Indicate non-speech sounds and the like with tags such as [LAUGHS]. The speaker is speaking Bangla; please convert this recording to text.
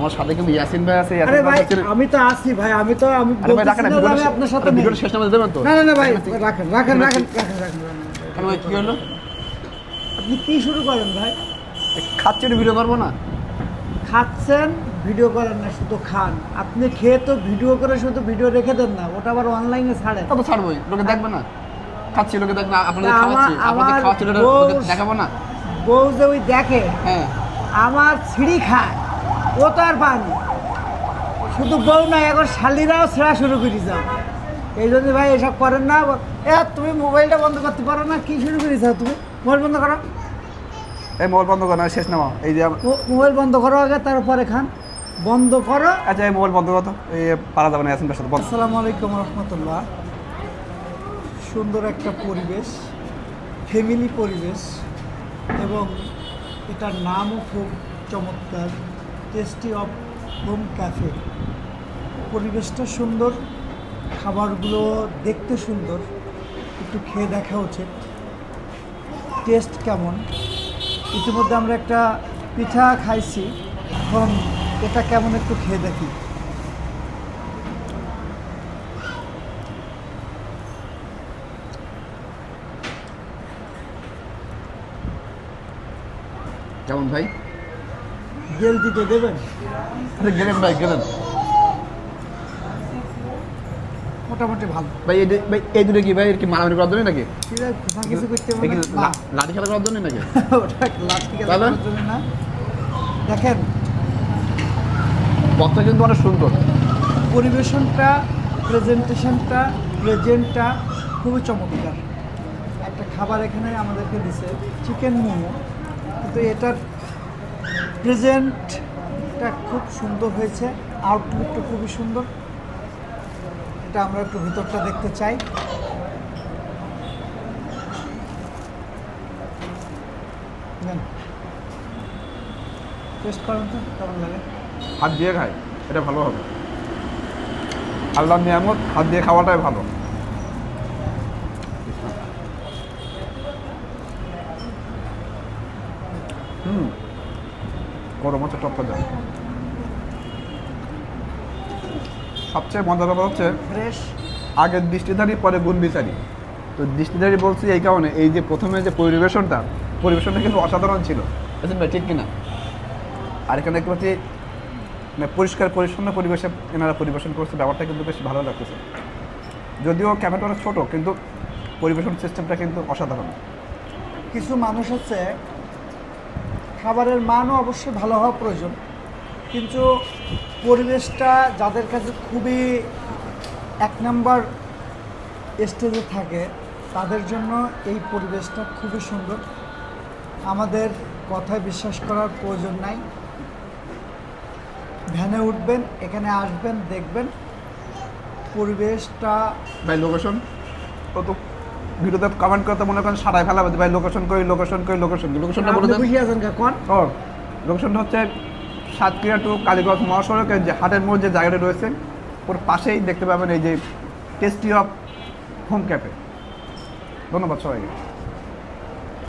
আমার সাথে কিন্তু ইয়াসিন ভাই আছে আরে ভাই আমি তো আসি ভাই আমি তো আমি রাখেন আমি আপনার সাথে। শেষ নামে দেবেন তো? না না না ভাই রাখেন রাখেন রাখেন রাখেন রাখেন রাখেন। কেন ভাই কি হলো? আপনি কি শুরু করেন ভাই? খাচ্ছে ভিডিও করব না? খাচ্ছেন ভিডিও করেন না শুধু খান। আপনি খেয়ে তো ভিডিও করে শুধু ভিডিও রেখে দেন না ওটা আবার অনলাইনে ছাড়েন। কত ছাড়বোই লোকে দেখবে না। খাচ্ছি লোকে দেখবে না আপনাদের খাওয়াচ্ছি আপনাদের খাওয়াচ্ছি দেখাবো না। বউ যে ওই দেখে হ্যাঁ। আমার ছিঁড়ি খায়। ও তো আর পানি শুধু বউ না এখন শালিরাও ছেঁড়া শুরু করে যাও এই জন্য ভাই এসব করেন না। এ তুমি মোবাইলটা বন্ধ করতে পারো না কি শুরু করে যাও তুমি? মোবাইল বন্ধ করো। এই মোবাইল বন্ধ করো শেষ নামা এই যে মোবাইল বন্ধ করো আগে তারপরে খান। বন্ধ করো। আচ্ছা এই মোবাইল বন্ধ করো এই পারা যাবে না ইয়াসিন সাথে বন্ধ। আসসালামু আলাইকুম রহমতুল্লাহ। সুন্দর একটা পরিবেশ ফ্যামিলি পরিবেশ এবং এটার নামও খুব চমৎকার। টেস্টি অফ হোম ক্যাফে পরিবেশটা সুন্দর, খাবারগুলো দেখতে সুন্দর, একটু খেয়ে দেখা উচিত। টেস্ট কেমন? ইতিমধ্যে আমরা একটা পিঠা খাইছি, এখন এটা কেমন একটু খেয়ে দেখি। কেমন ভাই? গেল দিতে দেবেন? আরে গেলেন ভাই গেলেন। মোটামুটি ভালো। ভাই এই ভাই এই দুটো কি ভাই এর কি মারামারি করার জন্যই নাকি? কিছু করতে লা- লাঠি খেলা করার জন্যই নাকি? [LAUGHS] ওটা লাঠি খেলা করার জন্য না। দেখেন। পথটা কিন্তু অনেক সুন্দর। পরিবেশনটা প্রেজেন্টেশনটা প্রেজেন্টটা খুবই চমৎকার। একটা খাবার এখানে আমাদেরকে দিছে চিকেন মোমো। কিন্তু এটার প্রেজেন্টটা খুব সুন্দর হয়েছে আউটলুকটা খুবই সুন্দর। এটা আমরা একটু ভিতরটা দেখতে চাই। টেস্ট করেন তো, কেমন লাগে? হাত দিয়ে খাই, এটা ভালো হবে। আল্লাহ নিয়ামত, হাত দিয়ে খাওয়াটাই ভালো। হুম। গরম হচ্ছে টপটা যায় সবচেয়ে মজার ব্যাপার হচ্ছে ফ্রেশ আগে দৃষ্টিধারী পরে গুণ বিচারি তো দৃষ্টিধারী বলছি এই কারণে এই যে প্রথমে যে পরিবেশনটা পরিবেশনটা কিন্তু অসাধারণ ছিল। বুঝলেন ভাই ঠিক কিনা? আর এখানে দেখতে পাচ্ছি মানে পরিষ্কার পরিচ্ছন্ন পরিবেশে এনারা পরিবেশন করছে ব্যাপারটা কিন্তু বেশ ভালো লাগতেছে। যদিও ক্যাফেটা অনেক ছোটো কিন্তু পরিবেশন সিস্টেমটা কিন্তু অসাধারণ। কিছু মানুষ হচ্ছে খাবারের মানও অবশ্যই ভালো হওয়া প্রয়োজন। কিন্তু পরিবেশটা যাদের কাছে খুবই এক নম্বর স্টেজে থাকে, তাদের জন্য এই পরিবেশটা খুবই সুন্দর। আমাদের কথায় বিশ্বাস করার প্রয়োজন নাই। ভ্যানে উঠবেন, এখানে আসবেন, দেখবেন। পরিবেশটা লোকেশন কত? ভিডিওতে কমেন্ট করতে মনে করেন সারাই ফেলা ভাই লোকেশন কই লোকেশন কই লোকেশন লোকেশনটা বলে দেন। আছেন কাকন ও লোকেশনটা হচ্ছে সাতক্ষীরা টু কালীগঞ্জ মহাসড়কের যে হাটের মোড় যে জায়গাটা রয়েছে ওর পাশেই দেখতে পাবেন এই যে টেস্টি অফ হোম ক্যাফে ধন্যবাদ সবাইকে।